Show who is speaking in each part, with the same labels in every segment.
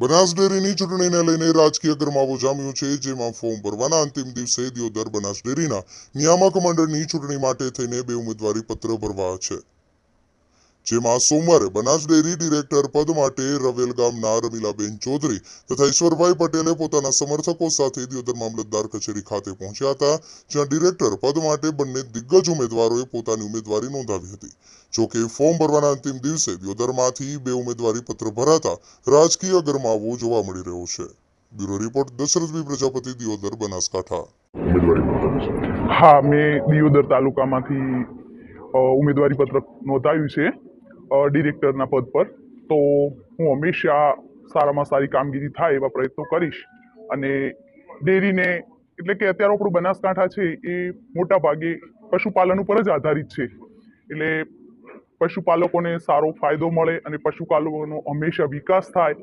Speaker 1: બનાસ ડેરીની ચૂંટણીને લઈને રાજકીય ગરમાવો જામ્યો છે, જેમાં ફોર્મ ભરવાના અંતિમ દિવસે દિયોદર બનાસ ડેરીના નિયામક મંડળની ચૂંટણી માટે થઈને બે ઉમેદવારી પત્ર ભરવા છે. જેમાં સોમવારે બનાસ ડેરી ડિરેક્ટર પદ માટે રવેલ ગામના રમીલાબેન ચૌધરી તથા ઈશ્વરભાઈ પટેલે પોતાના સમર્થકો સાથે દિયોદર મામલતદાર કચેરી ખાતે પહોંચ્યા હતા જ્યાં ડિરેક્ટર પદ માટે બંને દિગ્ગજ ઉમેદવારોએ પોતાની ઉમેદવારી નોંધાવી હતી. જોકે ફોર્મ ભરવાના અંતિમ દિવસે દિયોદરમાંથી બે ઉમેદવારી પત્ર ભરાતા રાજકીય ગરમાવો જોવા મળી રહ્યો છે. Bureau report Dashrathbhai Prajapati Deodar Banaskantha.
Speaker 2: હા મેં દિયોદર તાલુકામાંથી ઉમેદવારી પત્રક નોંધાવ્યું છે. ડિરેક્ટરના પદ પર. તો હું હંમેશા સારામાં સારી કામગીરી થાય એવા પ્રયત્નો કરીશ. અને ડેરીને, એટલે કે અત્યારે આપણું બનાસકાંઠા છે એ મોટા ભાગે પશુપાલન ઉપર જ આધારિત છે. એટલે પશુપાલકોને સારો ફાયદો મળે અને પશુપાલકોનો હંમેશા વિકાસ થાય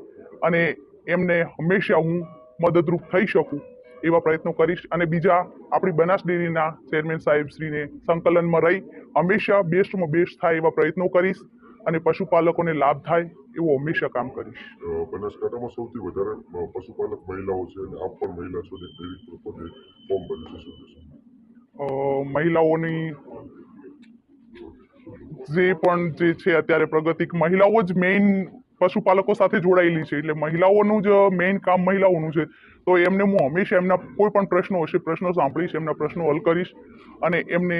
Speaker 2: અને એમને હંમેશા હું મદદરૂપ થઈ શકું એવા પ્રયત્નો કરીશ. અને બીજા, આપણી બનાસ ડેરીના ચેરમેન સાહેબ શ્રીને સંકલનમાં રહી હંમેશા બેસ્ટમાં બેસ્ટ થાય એવા પ્રયત્નો કરીશ. અને પશુપાલકોને લાભ થાય એવું હંમેશા કામ કરીશ.
Speaker 3: બનાસકાંઠામાં સૌથી વધારે પશુપાલક મહિલાઓ છે અને આપ પણ મહિલા છો ડેરી પદે ફોર્મ ભર્યું છે?
Speaker 2: મહિલાઓની જે પણ જે છે અત્યારે પ્રગતિક મહિલાઓ જ મેઇન પશુપાલકો સાથે જોડાયેલી છે. એટલે મહિલાઓનું જ મેઇન કામ મહિલાઓનું છે. તો એમને હું હંમેશા એમના કોઈ પણ પ્રશ્નો હશે પ્રશ્નો સાંભળીશ એમના પ્રશ્નો હલ કરીશ અને એમને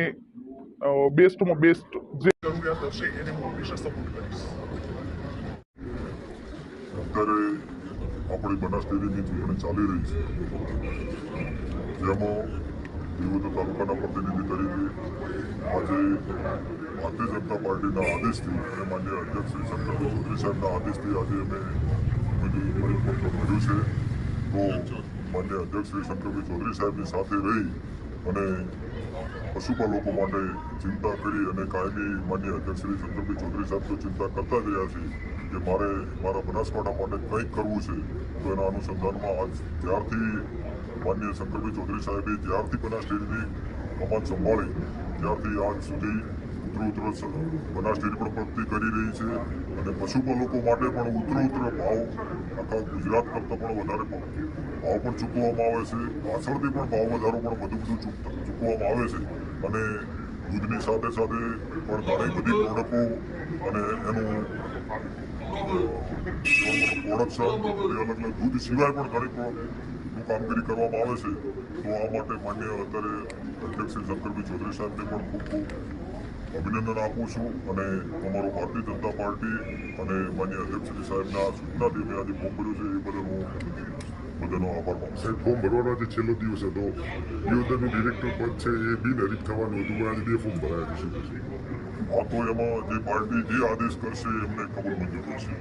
Speaker 2: બેસ્ટમાં બેસ્ટ જે જરૂરિયાત હશે એને હું હંમેશા સપોર્ટ કરીશ
Speaker 3: અત્યારે આપણી બનાસ ડેરીની ચૂંટણી ચાલી રહી છે જેમાં દિયોદર તાલુકાના પ્રતિનિધિ તરીકે આજે ભારતીય જનતા પાર્ટીના આદેશથી અને માન્ય અધ્યક્ષ શ્રી શંકરભાઈ ચૌધરી સાહેબના આદેશથી આજે અમે ઉમેદવારી ભર્યું છે તો માન્ય અધ્યક્ષ શ્રી શંકરભાઈ ચૌધરી સાહેબની સાથે રહી અને પશુપાલકો માટે ચિંતા કરી અને કાયમી માન્ય અધ્યક્ષ શ્રી શંકરભાઈ ચૌધરી સાહેબ તો ચિંતા કરતા રહ્યા છે કે મારે મારા બનાસકાંઠા માટે કંઈક કરવું છે, તો એના અનુસંધાનમાં આજ જ્યારથી માન્ય શંકરભાઈ ચૌધરી સાહેબે જ્યારથી બનાસ ડેરીની કમાન સંભાળી, ત્યારથી આજ સુધી ઉત્તર ઉત્તર બનાસ ડેરી પણ પ્રગતિ કરી રહી છે અને પશુપાલકો માટે પણ ઉત્તર ઉત્તર ભાવ આખા ગુજરાત કરતાં પણ વધારે ભાવ પણ ચૂકવવામાં આવે છે, પાછળથી પણ ભાવ વધારો પણ વધુ બધું ચૂકવામાં આવે છે. અને દૂધની સાથે સાથે પણ ઘણી બધી પ્રોડક્ટો અને એનું પ્રોડક્શન અલગ અલગ દૂધ સિવાય પણ ઘણી કામગીરી કરવામાં આવે છે. તો આ માટે માન્ય અત્યારે અધ્યક્ષ શ્રી શંકરભાઈ ચૌધરી સાહેબને પણ ખૂબ ખૂબ અભિનંદન આપું છું અને અમારું ભારતીય જનતા પાર્ટી અને માન્ય અધ્યક્ષ શ્રી સાહેબના સૂચનાથી મેં આજે મોકલ્યું છે એ બદલ હું બધાનો આભાર માનું
Speaker 4: સાહેબ, ફોર્મ ભરવાનો આજે છેલ્લો દિવસ હતો. દિયોદરનું ડિરેક્ટર પદ છે એ બિનહરીફ થવાનું હતું, પણ આજે બે ફોર્મ ભરાયા છે
Speaker 3: આ તો એમાં જે પાર્ટી જે આદેશ કરશે એમને કબૂલ મંજૂર કરશે.